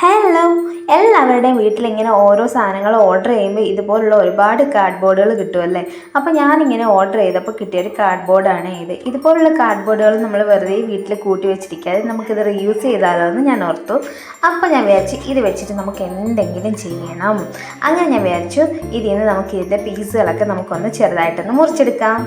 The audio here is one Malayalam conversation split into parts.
ഹലോ എല്ലാവരുടെയും വീട്ടിലിങ്ങനെ ഓരോ സാധനങ്ങൾ ഓർഡർ ചെയ്യുമ്പോൾ ഇതുപോലുള്ള ഒരുപാട് കാർഡ് ബോർഡുകൾ കിട്ടുമല്ലേ അപ്പോൾ ഞാനിങ്ങനെ ഓർഡർ ചെയ്തപ്പോൾ കിട്ടിയൊരു കാർഡ് ബോർഡാണ് ഇത്. ഇതുപോലുള്ള കാർഡ് ബോർഡുകൾ നമ്മൾ വെറുതെ വീട്ടിൽ കൂട്ടി വെച്ചിരിക്കാതെ നമുക്കിത് റീയൂസ് ചെയ്താലോ എന്ന് ഞാൻ ഓർത്തു. അപ്പോൾ ഞാൻ വിചാരിച്ചു ഇത് വെച്ചിട്ട് നമുക്ക് എന്തെങ്കിലും ചെയ്യണം. അങ്ങനെ ഞാൻ വിചാരിച്ചു ഇതിൽ നിന്ന് നമുക്ക് ഇതിന്റെ പീസുകളൊക്കെ നമുക്കൊന്ന് ചെറുതായിട്ടൊന്ന് മുറിച്ചെടുക്കാം.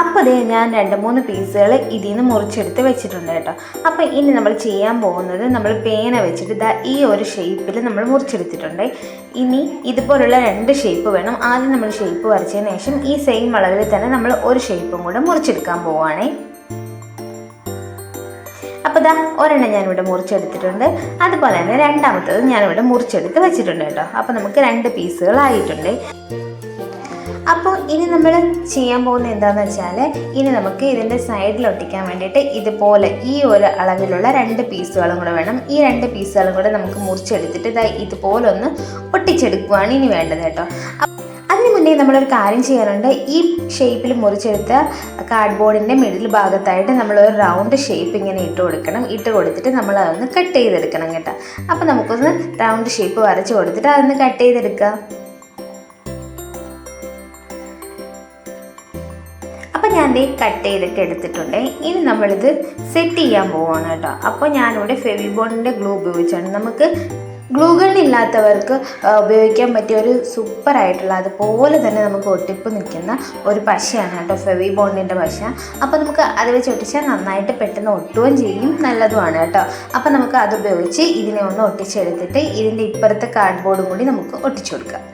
അപ്പോൾ ദേ ഞാൻ രണ്ട് മൂന്ന് പീസുകൾ ഇതിൽ നിന്ന് മുറിച്ചെടുത്ത് വെച്ചിട്ടുണ്ട് കേട്ടോ. അപ്പോൾ ഇനി നമ്മൾ ചെയ്യാൻ പോകുന്നത് നമ്മൾ പേന വെച്ചിട്ട് ഇതാ ഈ ഒരു ഷേപ്പിൽ നമ്മൾ മുറിച്ചെടുത്തിട്ടുണ്ട്. ഇനി ഇതുപോലുള്ള രണ്ട് ഷേപ്പ് വേണം. ആദ്യം നമ്മൾ ഷേപ്പ് വരച്ചതിന് ശേഷം ഈ സെയിം അളവിൽ തന്നെ നമ്മൾ ഒരു ഷേപ്പും കൂടെ മുറിച്ചെടുക്കാൻ പോവുകയാണേ അപ്പോൾ ഇതാ ഒരെണ്ണം ഞാനിവിടെ മുറിച്ചെടുത്തിട്ടുണ്ട്. അതുപോലെ തന്നെ രണ്ടാമത്തത് ഞാനിവിടെ മുറിച്ചെടുത്ത് വെച്ചിട്ടുണ്ട് കേട്ടോ. അപ്പോൾ നമുക്ക് രണ്ട് പീസുകളായിട്ടുണ്ട്. അപ്പോൾ ഇനി നമ്മൾ ചെയ്യാൻ പോകുന്നത് എന്താണെന്ന് വെച്ചാൽ ഇനി നമുക്ക് ഇതിന്റെ സൈഡിൽ ഒട്ടിക്കാൻ വേണ്ടിയിട്ട് ഇതുപോലെ ഈ ഒരു അളവിലുള്ള രണ്ട് പീസുകളും കൂടെ വേണം. ഈ രണ്ട് പീസുകളും കൂടെ നമുക്ക് മുറിച്ചെടുത്തിട്ട് ഇതാ ഇതുപോലെ ഒന്ന് ഒട്ടിച്ചെടുക്കുകയാണ് ഇനി വേണ്ടത് കേട്ടോ. അതിന് മുന്നേ നമ്മളൊരു കാര്യം ചെയ്യാറുണ്ട്. ഈ ഷേപ്പിൽ മുറിച്ചെടുത്ത കാർഡ് ബോർഡിന്റെ മിഡിൽ ഭാഗത്തായിട്ട് നമ്മളൊരു റൗണ്ട് ഷേപ്പ് ഇങ്ങനെ ഇട്ട് കൊടുക്കണം. ഇട്ട് കൊടുത്തിട്ട് നമ്മൾ അതൊന്ന് കട്ട് ചെയ്തെടുക്കണം കേട്ടോ. അപ്പോൾ നമുക്കൊന്ന് റൗണ്ട് ഷേപ്പ് വരച്ച് കൊടുത്തിട്ട് അതൊന്ന് കട്ട് ചെയ്തെടുക്കാം. ഞാൻ കട്ട് ചെയ്തിട്ട് എടുത്തിട്ടുണ്ട്. ഇനി നമ്മളിത് സെറ്റ് ചെയ്യാൻ പോവാണ് കേട്ടോ. അപ്പോൾ ഞാനിവിടെ ഫെവിബോണിന്റെ ഗ്ലൂ ഉപയോഗിച്ചാണ്. നമുക്ക് ഗ്ലൂഗണില്ലാത്തവർക്ക് ഉപയോഗിക്കാൻ പറ്റിയ ഒരു സൂപ്പറായിട്ടുള്ള അതുപോലെ തന്നെ നമുക്ക് ഒട്ടിപ്പ് നിൽക്കുന്ന ഒരു പശയാണ് കേട്ടോ ഫെവി ബോണ്ടിന്റെ പശ. അപ്പോൾ നമുക്ക് അത് വെച്ച് ഒട്ടിച്ചാൽ നന്നായിട്ട് പെട്ടെന്ന് ഒട്ടുകയും ചെയ്യും. നല്ലതുമാണ് കേട്ടോ. അപ്പോൾ നമുക്ക് അത് ഉപയോഗിച്ച് ഇതിനെ ഒന്ന് ഒട്ടിച്ചെടുത്തിട്ട് ഇതിന്റെ ഇപ്പുറത്തെ കാർഡ് ബോർഡും കൂടി നമുക്ക് ഒട്ടിച്ചു കൊടുക്കാം.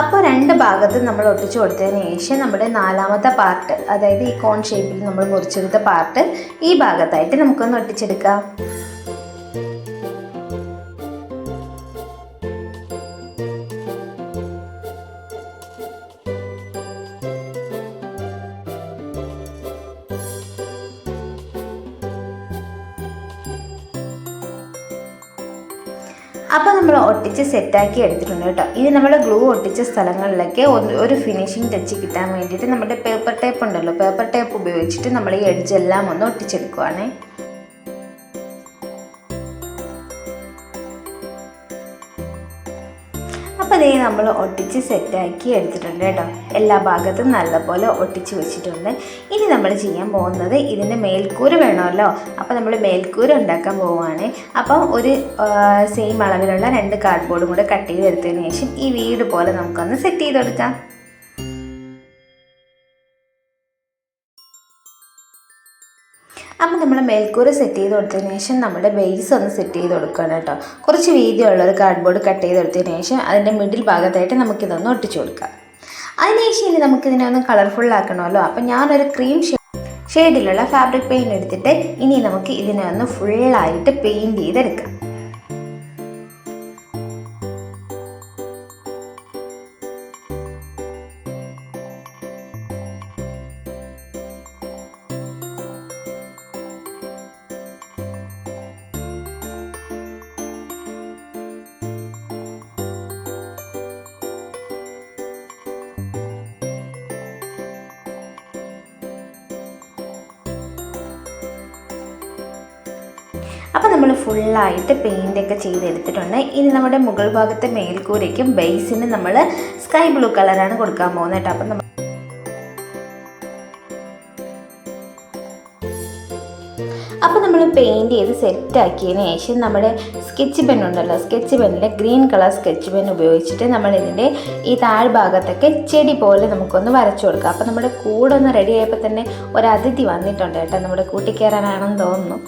അപ്പോൾ രണ്ട് ഭാഗത്ത് നമ്മൾ ഒട്ടിച്ചു കൊടുത്തതിന് ശേഷം നമ്മുടെ നാലാമത്തെ പാർട്ട് അതായത് ഈ കോൺ ഷേപ്പിൽ നമ്മൾ മുറിച്ചെടുത്ത പാർട്ട് ഈ ഭാഗത്തായിട്ട് നമുക്കൊന്ന് ഒട്ടിച്ചെടുക്കാം. അപ്പോൾ നമ്മൾ ഒട്ടിച്ച് സെറ്റാക്കി എടുത്തിട്ടുണ്ട് കേട്ടോ. ഇനി നമ്മൾ ഗ്ലൂ ഒട്ടിച്ച സ്ഥലങ്ങളിലൊക്കെ ഒരു ഫിനിഷിംഗ് ടച്ച് കിട്ടാൻ വേണ്ടിയിട്ട് നമ്മുടെ പേപ്പർ ടേപ്പ് ഉണ്ടല്ലോ പേപ്പർ ടേപ്പ് ഉപയോഗിച്ചിട്ട് നമ്മൾ ഈ എഡ്ജ് എല്ലാം ഒന്ന് ഒട്ടിച്ചെടുക്കുവാണേ. അതേ നമ്മൾ ഒട്ടിച്ച് സെറ്റാക്കി എടുത്തിട്ടുണ്ട് കേട്ടോ. എല്ലാ ഭാഗത്തും നല്ലപോലെ ഒട്ടിച്ച് വെച്ചിട്ടുണ്ട്. ഇനി നമ്മൾ ചെയ്യാൻ പോകുന്നത് ഇതിന്റെ മേൽക്കൂര വേണമല്ലോ. അപ്പോൾ നമ്മൾ മേൽക്കൂര ഉണ്ടാക്കാൻ പോവുകയാണ്. അപ്പം ഒരു സെയിം അളവിലുള്ള രണ്ട് കാർഡ്ബോർഡും കൂടെ കട്ട് ചെയ്ത് എടുത്തതിന് ശേഷം ഈ വീട് പോലെ നമുക്കൊന്ന് സെറ്റ് ചെയ്ത് കൊടുക്കാം അപ്പോൾ നമ്മൾ മേൽക്കൂര സെറ്റ് ചെയ്ത് കൊടുത്തതിന് ശേഷം നമ്മുടെ ബേസ് ഒന്ന് സെറ്റ് ചെയ്ത് കൊടുക്കണം കേട്ടോ. കുറച്ച് വീതിയുള്ള ഒരു കാർഡ്ബോർഡ് കട്ട് ചെയ്ത് കൊടുത്തതിന് ശേഷം അതിന്റെ മിഡിൽ ഭാഗത്തായിട്ട് നമുക്കിതൊന്ന് ഒട്ടിച്ചു കൊടുക്കാം. അതിനുശേഷം ഇനി നമുക്കിതിനെ ഒന്ന് കളർഫുൾ ആക്കണമല്ലോ. അപ്പം ഞാനൊരു ക്രീം ഷെയ്ഡിലുള്ള ഫാബ്രിക് പെയിന്റ് എടുത്തിട്ട് ഇനി നമുക്ക് ഇതിനെ ഒന്ന് ഫുള്ളായിട്ട് പെയിന്റ് ചെയ്തെടുക്കാം. അപ്പോൾ നമ്മൾ ഫുള്ളായിട്ട് പെയിന്റൊക്കെ ചെയ്തെടുത്തിട്ടുണ്ട്. ഇനി നമ്മുടെ മുകൾ ഭാഗത്തെ മേൽക്കൂരയ്ക്കും ബേസിന് നമ്മൾ സ്കൈ ബ്ലൂ കളറാണ് കൊടുക്കാൻ പോകുന്നത് കേട്ടോ. അപ്പം നമ്മൾ അപ്പോൾ നമ്മൾ പെയിന്റ് ചെയ്ത് സെറ്റാക്കിയതിന് ശേഷം നമ്മുടെ സ്കെച്ച് പെൻ ഉണ്ടല്ലോ സ്കെച്ച് പെന്നിൽ ഗ്രീൻ കളർ സ്കെച്ച് പെൻ ഉപയോഗിച്ചിട്ട് നമ്മൾ ഇതിന്റെ ഈ താഴ്ഭാഗത്തൊക്കെ ചെടി പോലെ നമുക്കൊന്ന് വരച്ചു കൊടുക്കാം. അപ്പോൾ നമ്മുടെ കൂടെ ഒന്ന് റെഡി ആയപ്പോൾ തന്നെ ഒരു അതിഥി വന്നിട്ടുണ്ട് കേട്ടോ നമ്മുടെ കൂട്ടിക്കയറാനാണെന്ന് തോന്നുന്നു.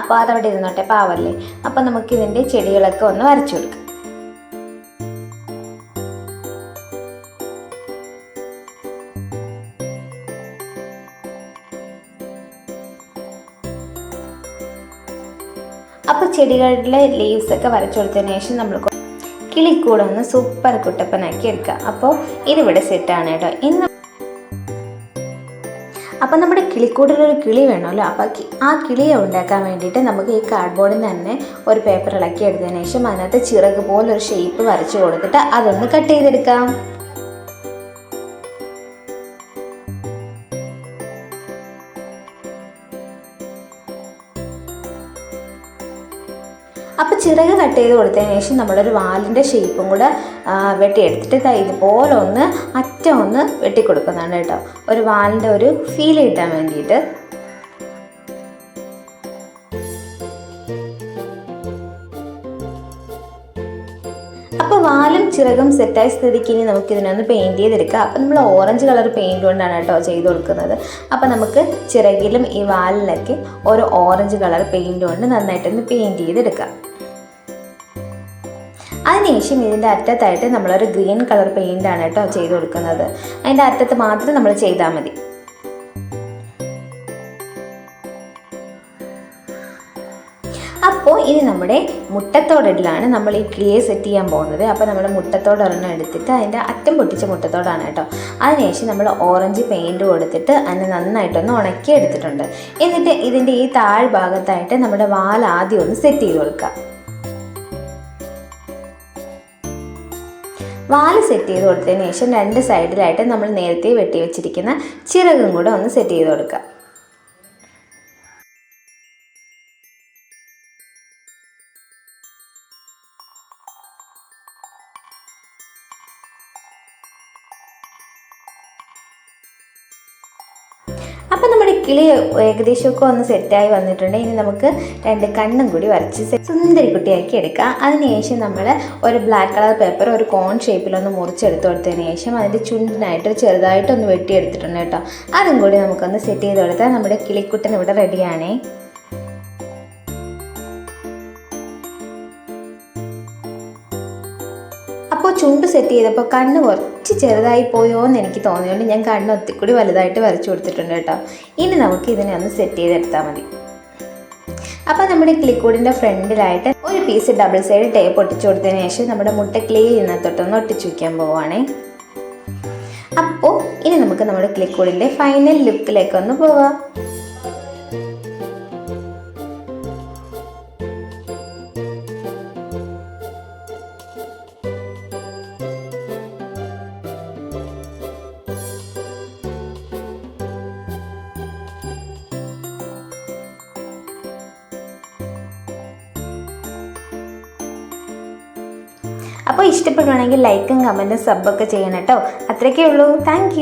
അപ്പോൾ അതവിടെ ഇരുന്നോട്ടെ പാവല്ലേ? അപ്പോൾ നമുക്കിതിന്റെ ചെടികളൊക്കെ ഒന്ന് വരച്ചു കൊടുക്കാം. അപ്പോൾ ലീവ്സ് ഒക്കെ വരച്ചു കൊടുത്തതിന് ശേഷം നമ്മൾ കൊ- കിളിക്കൂടെ ഒന്ന് സൂപ്പർ കുട്ടപ്പനാക്കി എടുക്കുക. അപ്പോൾ ഇതിവിടെ സെറ്റാണ് കേട്ടോ. ഇന്ന് അപ്പം നമ്മുടെ കിളിക്കൂടിലൊരു കിളി വേണമല്ലോ. അപ്പോൾ ആ കിളിയെ ഉണ്ടാക്കാൻ വേണ്ടിയിട്ട് നമുക്ക് ഈ കാർഡ്ബോർഡിൽ തന്നെ ഒരു പേപ്പർ ഇളക്കി എടുത്തതിന് ശേഷം അതിനകത്ത് ചിറക് പോലൊരു ഷേപ്പ് വരച്ച് കൊടുത്തിട്ട് അതൊന്ന് കട്ട് ചെയ്തെടുക്കാം. അപ്പോൾ ചിറക് കട്ട് ചെയ്ത് കൊടുത്തതിന് ശേഷം നമ്മളൊരു വാലിന്റെ ഷേപ്പും കൂടെ വെട്ടിയെടുത്തിട്ട് ഇതുപോലെ ഒന്ന് അറ്റം ഒന്ന് വെട്ടിക്കൊടുക്കുന്നതാണ് കേട്ടോ. ഒരു വാലിന്റെ ഒരു ഫീൽ കിട്ടാൻ വേണ്ടിയിട്ട്. അപ്പോൾ വാലും ചിറകും സെറ്റായ സ്ഥിതിക്ക് ഇനി നമുക്ക് ഇതിനൊന്ന് പെയിന്റ് ചെയ്തെടുക്കാം. അപ്പോൾ നമ്മൾ ഓറഞ്ച് കളർ പെയിന്റ് കൊണ്ടാണ് കേട്ടോ ചെയ്ത് കൊടുക്കുന്നത്. അപ്പോൾ നമുക്ക് ചിറകിലും ഈ വാലിലൊക്കെ ഒരു ഓറഞ്ച് കളർ പെയിന്റ് കൊണ്ട് നന്നായിട്ടൊന്ന് പെയിന്റ് ചെയ്തെടുക്കാം. അതിനുശേഷം ഇതിന്റെ അറ്റത്തായിട്ട് നമ്മളൊരു ഗ്രീൻ കളർ പെയിന്റ് ആണ് കേട്ടോ ചെയ്ത് കൊടുക്കുന്നത്. അതിന്റെ അറ്റത്ത് മാത്രം നമ്മൾ ചെയ്താൽ മതി. അപ്പോൾ ഇനി നമ്മുടെ മുട്ടത്തോടിലാണ് നമ്മൾ ഈ കിളിയെ സെറ്റ് ചെയ്യാൻ പോകുന്നത്. അപ്പോൾ നമ്മൾ മുട്ടത്തോട് ഒരെണ്ണം എടുത്തിട്ട് അതിന്റെ അറ്റം പൊട്ടിച്ച മുട്ടത്തോടാണ് കേട്ടോ. അതിനുശേഷം നമ്മൾ ഓറഞ്ച് പെയിന്റ് കൊടുത്തിട്ട് അതിനെ നന്നായിട്ടൊന്ന് ഉണക്കി എടുത്തിട്ടുണ്ട് എന്നിട്ട് ഇതിന്റെ ഈ താഴ്ഭാഗത്തായിട്ട് നമ്മുടെ വാൽ ആദ്യം ഒന്ന് സെറ്റ് ചെയ്ത് കൊടുക്കുക വാൽ സെറ്റ് ചെയ്ത് കൊടുത്തതിന് ശേഷം രണ്ട് സൈഡിലായിട്ട് നമ്മൾ നേരത്തെ വെട്ടി വെച്ചിരിക്കുന്ന ചിറകും കൂടെ ഒന്ന് സെറ്റ് ചെയ്ത് കൊടുക്കുക. കിളി ഏകദേശമൊക്കെ ഒന്ന് സെറ്റായി വന്നിട്ടുണ്ട്. ഇനി നമുക്ക് രണ്ട് കണ്ണും കൂടി വരച്ച് സെ- സുന്ദരി കുട്ടിയാക്കി എടുക്കാം. അതിനുശേഷം നമ്മൾ ഒരു ബ്ലാക്ക് കളർ പേപ്പർ ഒരു കോൺ ഷേപ്പിലൊന്ന് മുറിച്ചെടുത്ത് കൊടുത്തതിന് ശേഷം അതിന്റെ ചുണ്ടിനായിട്ട് ചെറുതായിട്ടൊന്ന് വെട്ടിയെടുത്തിട്ടുണ്ട് കേട്ടോ. അതും കൂടി നമുക്കൊന്ന് സെറ്റ് ചെയ്ത് കൊടുത്താൽ നമ്മുടെ കിളിക്കുട്ടൻ ഇവിടെ റെഡിയാണേ ചുണ്ട് സെറ്റ് ചെയ്തപ്പോൾ കണ്ണ് കുറച്ച് ചെറുതായി പോയോ എന്ന് എനിക്ക് തോന്നിയതുകൊണ്ട് ഞാൻ കണ്ണ് ഒത്തിക്കൂടി വലുതായിട്ട് വരച്ചു കൊടുത്തിട്ടുണ്ട് കേട്ടോ. ഇനി നമുക്ക് ഇതിനെ ഒന്ന് സെറ്റ് ചെയ്തെടുത്താൽ മതി. അപ്പോൾ നമ്മുടെ ക്ലിക്കൂഡിന്റെ ഫ്രണ്ടിലായിട്ട് ഒരു പീസ് ഡബിൾ സൈഡ് ടേപ്പ് ഒട്ടിച്ചു കൊടുത്തതിന് ശേഷം നമ്മുടെ മുട്ട ക്ലേ ഇതിനകത്തോട്ടൊന്ന് ഒട്ടിച്ചു വയ്ക്കാൻ പോവുകയാണേ അപ്പോൾ ഇനി നമുക്ക് നമ്മുടെ ക്ലിക്കൂഡിന്റെ ഫൈനൽ ലുക്കിലേക്ക് ഒന്ന് പോവാം. അപ്പോൾ ഇഷ്ടപ്പെടുവാണെങ്കിൽ ലൈക്കും കമന്റും സബ്ബൊക്കെ ചെയ്യണം കേട്ടോ. അത്രയൊക്കെ ഉള്ളൂ താങ്ക്